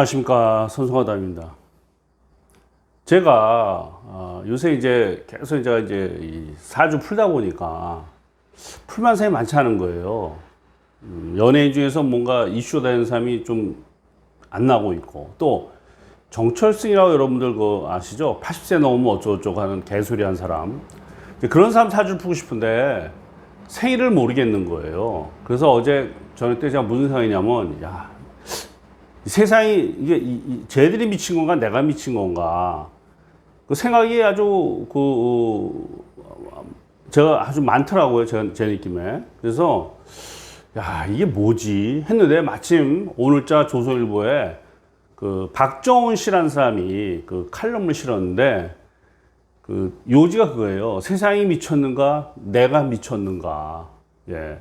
안녕하십니까 선송하담입니다. 제가 어, 요새 이제 계속 제가 이제 이 사주 풀다 보니까 풀만 사람이 많지 않은 거예요. 음, 연예인 중에서 뭔가 이슈 되는 사람이 좀 안 나고 있고 또 정철승이라고 여러분들 그 아시죠? 80세 넘으면 어쩌고저쩌고 하는 개소리 한 사람. 그런 사람 사주를 풀고 싶은데 생일을 모르겠는 거예요. 그래서 어제 저녁 때 제가 무슨 생각이냐면 야 세상이 이게 이, 이, 쟤들이 미친 건가 내가 미친 건가. 그 생각이 아주 그 어, 제가 아주 많더라고요 제, 제 느낌에. 그래서 야 이게 뭐지? 했는데 마침 오늘자 조선일보에 그 박정훈 씨라는 사람이 그 칼럼을 실었는데 그 요지가 그거예요. 세상이 미쳤는가 내가 미쳤는가. 예.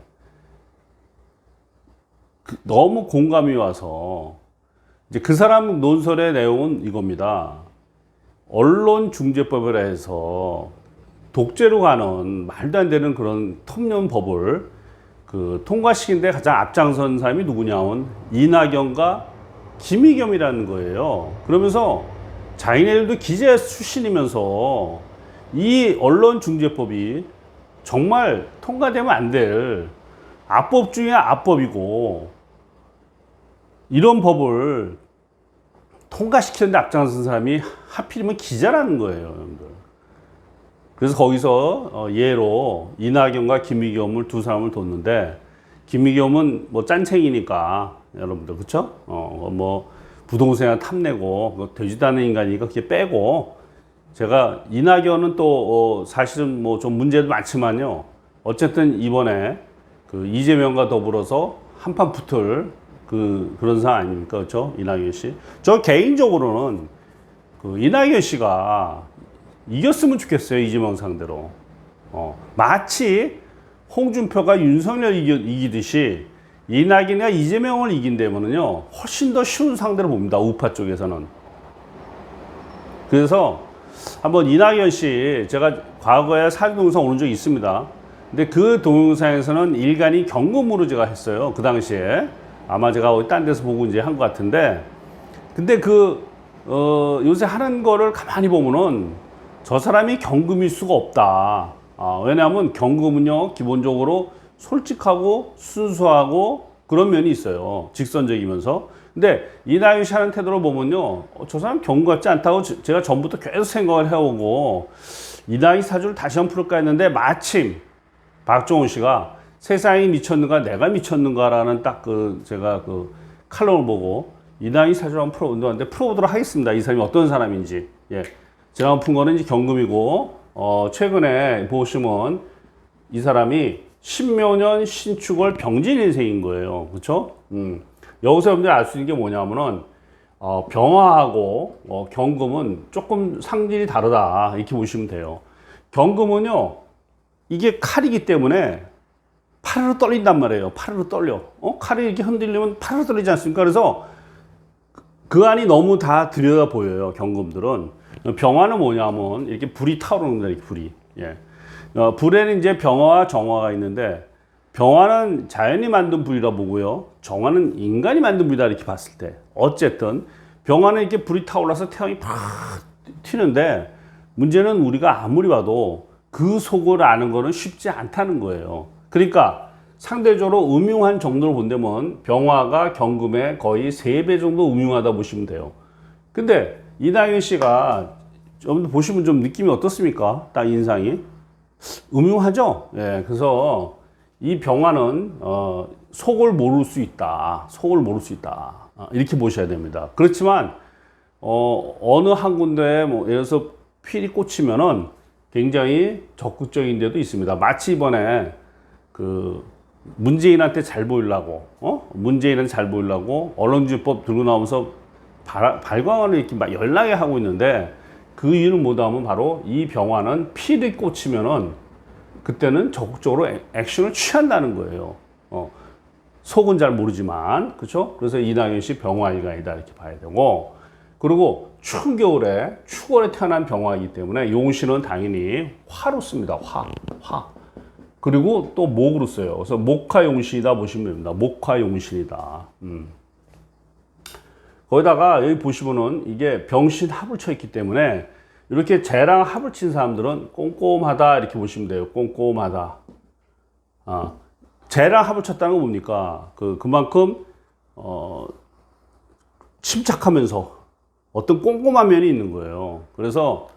그, 너무 공감이 와서 이제 그 사람 논설의 내용은 이겁니다. 언론중재법이라 해서 독재로 가는 말도 안 되는 그런 톱년 법을 그 통과시키는데 가장 앞장선 사람이 누구냐면 이낙연과 김의겸이라는 거예요. 그러면서 자기네들도 기자 출신이면서 이 언론중재법이 정말 통과되면 안될 악법 중에 악법이고 이런 법을 통과시키는데 앞장선 사람이 하필이면 기자라는 거예요, 여러분들. 그래서 거기서 어, 예로 이낙연과 김의겸을 두 사람을 뒀는데 김의겸은 뭐 짠챙이니까 여러분들 그렇죠? 어뭐 부동산에 탐내고 그 되지도 않은 인간이니까 그렇게 빼고 제가 이낙연은 또 어, 사실은 뭐 좀 문제도 많지만요. 어쨌든 이번에 그 이재명과 더불어서 한판 붙을 그 그런 상황 아닙니까? 그렇죠? 이낙연 씨. 저 개인적으로는 그 이낙연 씨가 이겼으면 좋겠어요. 이재명 상대로. 어, 마치 홍준표가 윤석열 이기, 이기듯이 이낙연이가 이재명을 이긴다면은요 훨씬 더 쉬운 상대로 봅니다. 우파 쪽에서는. 그래서 한번 이낙연 씨 제가 과거에 사진 동영상 오른 적이 있습니다. 근데 그 동영상에서는 일간이 경고무로 제가 했어요. 그 당시에. 아마 제가 어디 딴 데서 보고 이제 한 것 같은데. 근데 그, 어, 요새 하는 거를 가만히 보면은 저 사람이 경금일 수가 없다. 아, 왜냐하면 경금은요, 기본적으로 솔직하고 순수하고 그런 면이 있어요. 직선적이면서. 근데 이나윤 씨 하는 태도로 보면요, 어, 저 사람 경금 같지 않다고 저- 제가 전부터 계속 생각을 해오고, 이나윤 사주를 다시 한번 풀을까 했는데 마침 박종훈 씨가 세상이 미쳤는가 내가 미쳤는가라는 딱 그 제가 그 칼럼을 보고 이나이 사주를 한번 풀어본다는데 풀어보도록 하겠습니다. 이 사람이 어떤 사람인지. 예. 제가 푼 거는 이제 경금이고 어 최근에 보시면 이 사람이 신묘년 신축월 병진 인생인 거예요. 그렇죠? 음. 여기서 여러분들 알수 있는 게 뭐냐면은 어, 병화하고 어, 경금은 조금 상질이 다르다 이렇게 보시면 돼요. 경금은요 이게 칼이기 때문에 파르르 떨린단 말이에요. 파르르 떨려. 어? 칼이 이렇게 흔들리면 파르르 떨리지 않습니까? 그래서 그 안이 너무 다 들여다 보여요. 경금들은. 병화는 뭐냐면 이렇게 불이 타오르는 거예요. 불이. 예. 어, 불에는 이제 병화와 정화가 있는데 병화는 자연이 만든 불이라 보고요. 정화는 인간이 만든 불이다 이렇게 봤을 때. 어쨌든 병화는 이렇게 불이 타올라서 태양이 팍 튀는데 문제는 우리가 아무리 봐도 그 속을 아는 거는 쉽지 않다는 거예요. 그러니까 상대적으로 음흉한 정도로 본다면 병화가 경금의 거의 3배 정도 음흉하다 보시면 돼요. 근데 이낙연 씨가 여러분들 보시면 좀 느낌이 어떻습니까? 딱 인상이. 음흉하죠? 예, 그래서 이 병화는 어, 속을 모를 수 있다. 속을 모를 수 있다. 어, 이렇게 보셔야 됩니다. 그렇지만 어, 어느 한 군데에 뭐 예를 들어서 필이 꽂히면은 굉장히 적극적인 데도 있습니다. 마치 이번에 그 문재인한테 잘 보이려고, 어? 문재인한테 잘 보이려고 언론주의법 들고 나오면서 발, 발광을 이렇게 막 연락에 하고 있는데 그 이유는 뭐다면 바로 이 병화는 필이 꽂히면은 그때는 적극적으로 액- 액션을 취한다는 거예요. 어. 속은 잘 모르지만, 그렇죠? 그래서 이낙연 씨 병화일간이다 이렇게 봐야 되고, 그리고 추운 겨울에 추월에 태어난 병화이기 때문에 용신은 당연히 화로 씁니다. 화, 화. 그리고 또 목으로 써요. 그래서 목화용신이다 보시면 됩니다. 목화용신이다. 음. 거기다가 여기 보시면은 이게 병신 합을 쳐 있기 때문에 이렇게 쟤랑 합을 친 사람들은 꼼꼼하다 이렇게 보시면 돼요. 꼼꼼하다. 아, 쟤랑 합을 쳤다는 건 뭡니까? 그 그만큼 어 침착하면서 어떤 꼼꼼한 면이 있는 거예요. 그래서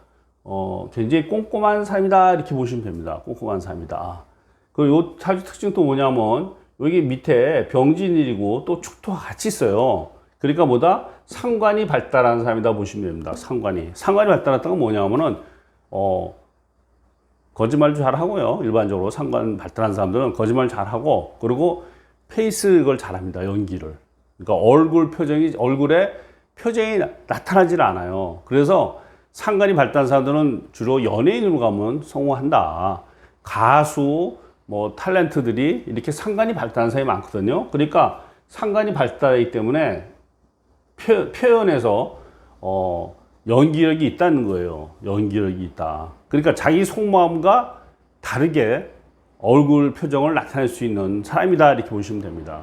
어 굉장히 꼼꼼한 삶이다 이렇게 보시면 됩니다. 꼼꼼한 삶이다. 그리고 요 사주 특징 또 뭐냐면 여기 밑에 병진일이고 또 축토가 같이 있어요. 그러니까 뭐다? 상관이 발달한 사람이다 보시면 됩니다. 상관이. 상관이 발달했다는 건 뭐냐면은, 어, 거짓말 잘 하고요. 일반적으로 상관 발달한 사람들은 거짓말 잘 하고, 그리고 페이스 이걸 잘 합니다. 연기를. 그러니까 얼굴 표정이, 얼굴에 표정이 나- 나타나질 않아요. 그래서 상관이 발달한 사람들은 주로 연예인으로 가면 성공한다. 가수, 뭐 탤런트들이 이렇게 상관이 발달한 사람이 많거든요. 그러니까 상관이 발달하기 때문에 표, 표현에서 어, 연기력이 있다는 거예요. 연기력이 있다. 그러니까 자기 속마음과 다르게 얼굴 표정을 나타낼 수 있는 사람이다 이렇게 보시면 됩니다.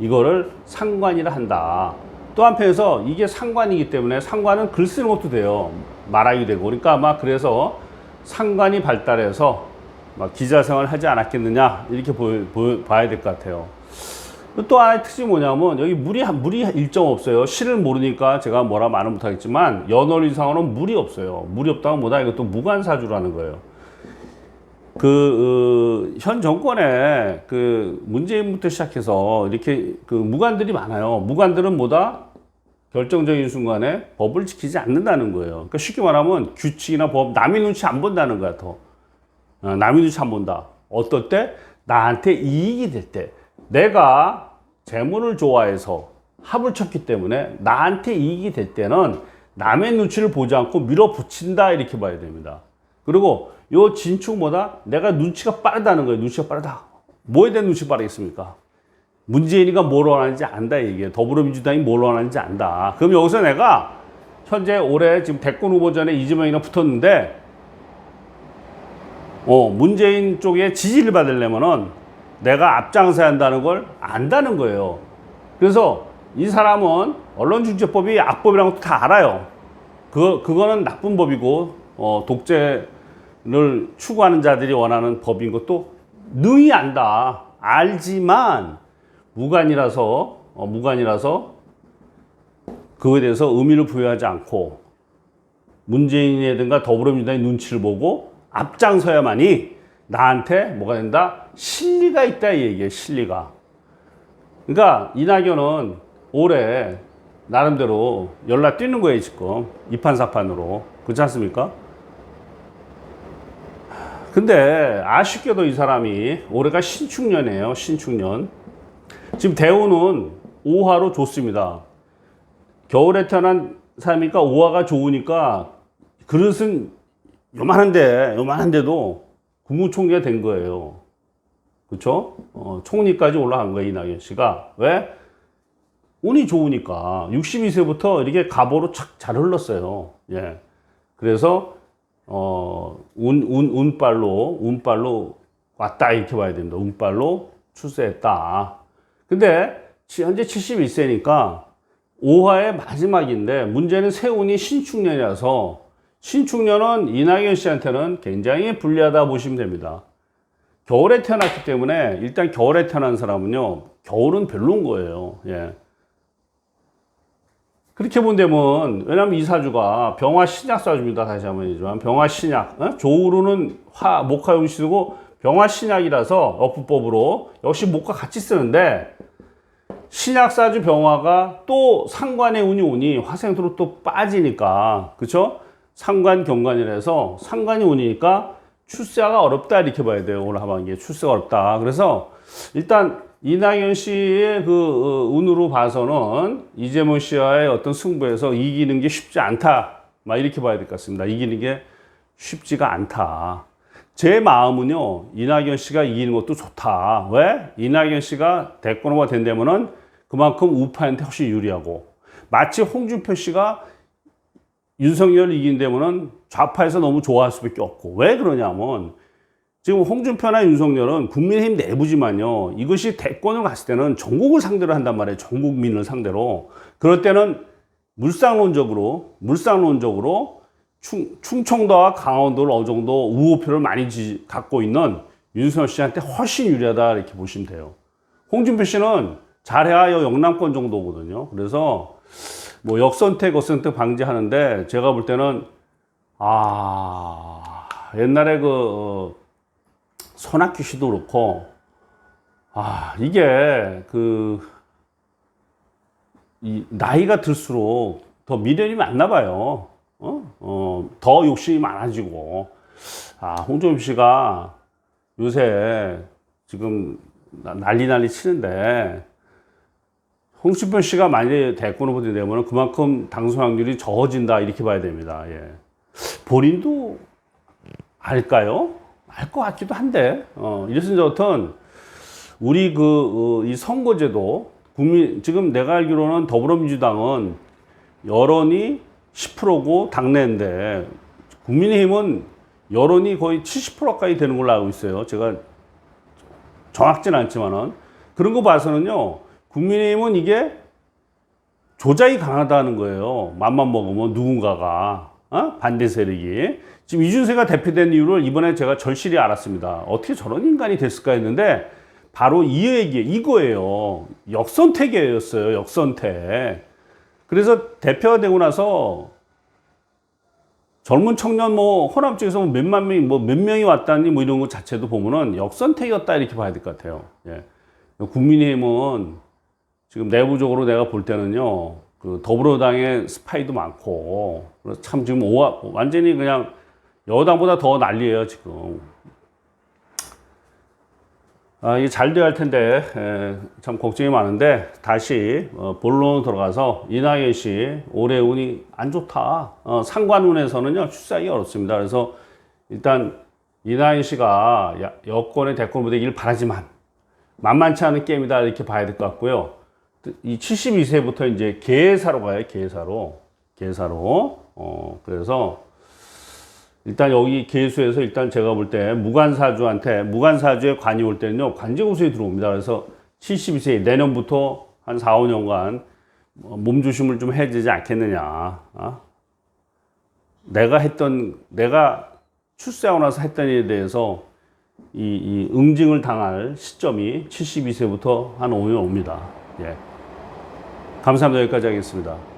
이거를 상관이라 한다. 또 한편에서 이게 상관이기 때문에 상관은 글 쓰는 것도 돼요. 말하기 되고. 그러니까 아마 그래서 상관이 발달해서 막 기자 생활을 하지 않았겠느냐 이렇게 보, 보, 봐야 될 것 같아요. 또 하나의 특징이 뭐냐면 여기 물이 물이 일정 없어요. 실을 모르니까 제가 뭐라 말은 못하겠지만 연월 이상으로는 물이 없어요. 물이 없다면 뭐다 이것도 무관사주라는 거예요. 그, 어, 현 정권에 그 문재인부터 시작해서 이렇게 그 무관들이 많아요. 무관들은 뭐다? 결정적인 순간에 법을 지키지 않는다는 거예요. 그러니까 쉽게 말하면 규칙이나 법, 남의 눈치 안 본다는 거야, 더. 어, 남의 눈치 안 본다. 어떨 때? 나한테 이익이 될 때. 내가 재물을 좋아해서 합을 쳤기 때문에 나한테 이익이 될 때는 남의 눈치를 보지 않고 밀어붙인다 이렇게 봐야 됩니다. 그리고 요 진축보다 내가 눈치가 빠르다는 거예요. 눈치가 빠르다. 뭐에 대한 눈치 빠르겠습니까? 문재인이가 뭘 원하는지 안다 이게 더불어민주당이 뭘 원하는지 안다. 그럼 여기서 내가 현재 올해 지금 대권 후보전에 이재명이랑 붙었는데 어 문재인 쪽에 지지를 받으려면은 내가 앞장서야 한다는 걸 안다는 거예요. 그래서 이 사람은 언론중재법이 악법이라는 것도 다 알아요. 그 그거는 나쁜 법이고 어 독재를 추구하는 자들이 원하는 법인 것도 능히 안다. 알지만 무관이라서 어, 무관이라서 그거에 대해서 의미를 부여하지 않고 문재인이든가 더불어민주당의 눈치를 보고 앞장서야만이 나한테 뭐가 된다? 실리가 있다 이 얘기예요. 실리가. 그러니까 이낙연은 올해 나름대로 연락 뛰는 거예요 지금 이판사판으로 그렇지 않습니까? 근데 아쉽게도 이 사람이 올해가 신축년이에요 신축년 지금 대우는 5화로 좋습니다 겨울에 태어난 사람이니까 5화가 좋으니까 그릇은 요만한데 요만한데도 국무총리가 된 거예요 그렇죠? 어, 총리까지 올라간 거예요 이낙연 씨가 왜? 운이 좋으니까 62세부터 이렇게 가보로 착 잘 흘렀어요. 예. 그래서 어, 운, 운, 운빨로, 운빨로 왔다 이렇게 봐야 됩니다. 운빨로 출세했다. 근데 지- 현재 71세니까 5화의 마지막인데 문제는 세운이 신축년이라서 신축년은 이낙연 씨한테는 굉장히 불리하다 보시면 됩니다. 겨울에 태어났기 때문에 일단 겨울에 태어난 사람은요, 겨울은 별로인 거예요. 예. 그렇게 본다면 왜냐하면 이 사주가 병화 신약 사주입니다. 다시 한번 얘기지만 병화 신약 어? 조우루는 화 목화용 시고 병화 신약이라서 어부법으로 역시 목과 같이 쓰는데 신약 사주 병화가 또 상관의 운이 오니 화생토로 또 빠지니까 그쵸? 상관 경관이라서 상관이 운이니까 출세가 어렵다 이렇게 봐야 돼요. 오늘 하반기에 출세가 어렵다. 그래서 일단 이낙연 씨의 그 어, 운으로 봐서는 이재명 씨와의 어떤 승부에서 이기는 게 쉽지 않다. 막 이렇게 봐야 될 것 같습니다. 이기는 게 쉽지가 않다. 제 마음은요, 이낙연 씨가 이기는 것도 좋다. 왜? 이낙연 씨가 대권 후보가 된다면은 그만큼 우파한테 훨씬 유리하고 마치 홍준표 씨가 윤석열을 이긴다면은 좌파에서 너무 좋아할 수밖에 없고 왜 그러냐면 지금 홍준표나 윤석열은 국민의힘 내부지만요 이것이 대권을 갔을 때는 전국을 상대로 한단 말이에요 전 국민을 상대로 그럴 때는 물상론적으로 물상론적으로 충, 충청도와 강원도를 어느 정도 우호표를 많이 지- 갖고 있는 윤석열 씨한테 훨씬 유리하다 이렇게 보시면 돼요. 홍준표 씨는 잘해야 영남권 정도거든요. 그래서 뭐 역선택, 역선택 방지하는데 제가 볼 때는 아 옛날에 그 어, 손학규 씨도 그렇고 아 이게 그 이 나이가 들수록 더 미련이 많나 봐요. 어? 어, 더 욕심이 많아지고. 아, 홍준표 씨가 요새 지금 나- 난리 난리 치는데 홍준표 씨가 만약에 대권 후보가 되면 그만큼 당선 확률이 적어진다 이렇게 봐야 됩니다. 예. 본인도 알까요? 알 것 같기도 한데 어, 이랬으니 저튼 우리 그이 선거제도 국민 지금 내가 알기로는 더불어민주당은 여론이 10%고 당내인데 국민의힘은 여론이 거의 70% 가까이 되는 걸로 알고 있어요. 제가 정확진 않지만은 그런 거 봐서는요. 국민의힘은 이게 조작이 강하다는 거예요. 맘만 먹으면 누군가가 어? 반대 세력이 지금 이준세가 대표된 이유를 이번에 제가 절실히 알았습니다. 어떻게 저런 인간이 됐을까 했는데 바로 이 얘기 이거예요. 역선택이었어요. 역선택. 그래서 대표가 되고 나서 젊은 청년 뭐 호남 쪽에서 뭐 몇만 명이 뭐몇 명이 왔다니 뭐 이런 것 자체도 보면은 역선택이었다 이렇게 봐야 될 것 같아요. 예. 국민의힘은 지금 내부적으로 내가 볼 때는요, 그 더불어당의 스파이도 많고, 그래서 참 지금 오와, 완전히 그냥 여당보다 더 난리예요, 지금. 아, 이게 잘 돼야 할 텐데, 에, 참 걱정이 많은데, 다시, 어, 본론으로 들어가서, 이낙연 씨, 올해 운이 안 좋다. 어, 상관운에서는요, 출사하기 어렵습니다. 그래서, 일단, 이낙연 씨가 야- 여권의 대권 무대기를 바라지만, 만만치 않은 게임이다, 이렇게 봐야 될 것 같고요. 이 72세부터 이제 계사로 가요, 계사로. 계사로. 어, 그래서, 일단 여기 계수에서 일단 제가 볼 때 무관사주한테 무관사주에 관이 올 때는요 관제구수에 들어옵니다. 그래서 72세 내년부터 한 4, 5년간 뭐 몸조심을 좀 해야 되지 않겠느냐. 어? 내가 했던 내가 출세하고 나서 했던 일에 대해서 이, 이 응징을 당할 시점이 72세부터 한 5년 옵니다. 예. 감사합니다. 여기까지 하겠습니다.